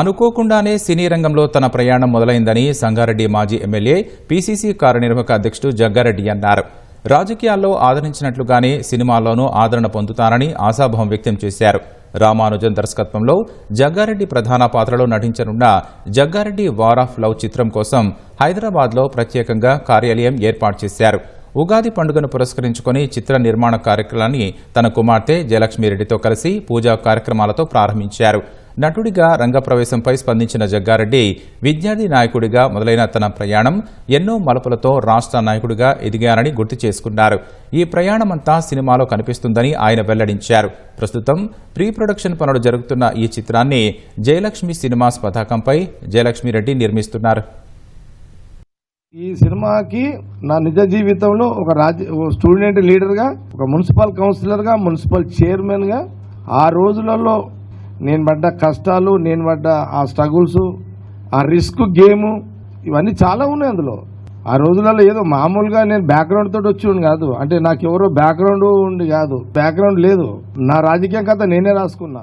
అనుకోకుండానే సినీ రంగంలో తన ప్రయాణం మొదలైందని సంగారెడ్డి మాజీ ఎమ్మెల్యే పీసీసీ కార్యనిర్వాహక అధ్యక్షుడు జగ్గారెడ్డి అన్నారు. రాజకీయాల్లో ఆదరించినట్లుగానే సినిమాల్లోనూ ఆదరణ పొందుతానని ఆశాభావం వ్యక్తం చేశారు. రామానుజన్ దర్శకత్వంలో జగ్గారెడ్డి ప్రధాన పాత్రలో నటించనున్న జగ్గారెడ్డి వార్ ఆఫ్ లవ్ చిత్రం కోసం హైదరాబాద్లో ప్రత్యేకంగా కార్యాలయం ఏర్పాటు చేశారు. ఉగాది పండుగను పురస్కరించుకొని చిత్ర నిర్మాణ కార్యక్రమాన్ని తన కుమార్తె జయలక్ష్మీరెడ్డితో కలిసి పూజా కార్యక్రమాలతో ప్రారంభించారు. నటుడిగా రంగప్రవేశంపై స్పందించిన జగ్గారెడ్డి విద్యార్థి నాయకుడిగా మొదలైన తన ప్రయాణం ఎన్నో మలుపులతో రాష్ట్ర నాయకుడిగా ఎదిగారని గుర్తు చేసుకున్నారు. ఈ ప్రయాణమంతా సినిమాలో కనిపిస్తుందని ఆయన వెల్లడించారు. ప్రస్తుతం ప్రీ ప్రొడక్షన్ పనులు జరుగుతున్న ఈ చిత్రాన్ని జయలక్ష్మి సినిమాస్ పతాకంపై జయలక్ష్మిరెడ్డి నిర్మిస్తున్నారు. ఈ సినిమాకి నా నిజ జీవితంలో ఒక రాజ్య స్టూడెంట్ లీడర్గా ఒక మున్సిపల్ కౌన్సిలర్గా మున్సిపల్ చైర్మన్గా ఆ రోజులలో నేను పడ్డ కష్టాలు నేను పడ్డ ఆ స్ట్రగుల్స్ ఆ రిస్క్ గేమ్ ఇవన్నీ చాలా ఉన్నాయి అందులో. ఆ రోజులలో ఏదో మామూలుగా నేను బ్యాక్గ్రౌండ్ తోటి వచ్చి ఉండి కాదు. అంటే నాకు ఎవరో బ్యాక్గ్రౌండ్ ఉండి కాదు. బ్యాక్గ్రౌండ్ లేదు. నా రాజకీయ కథ నేనే రాసుకున్నా.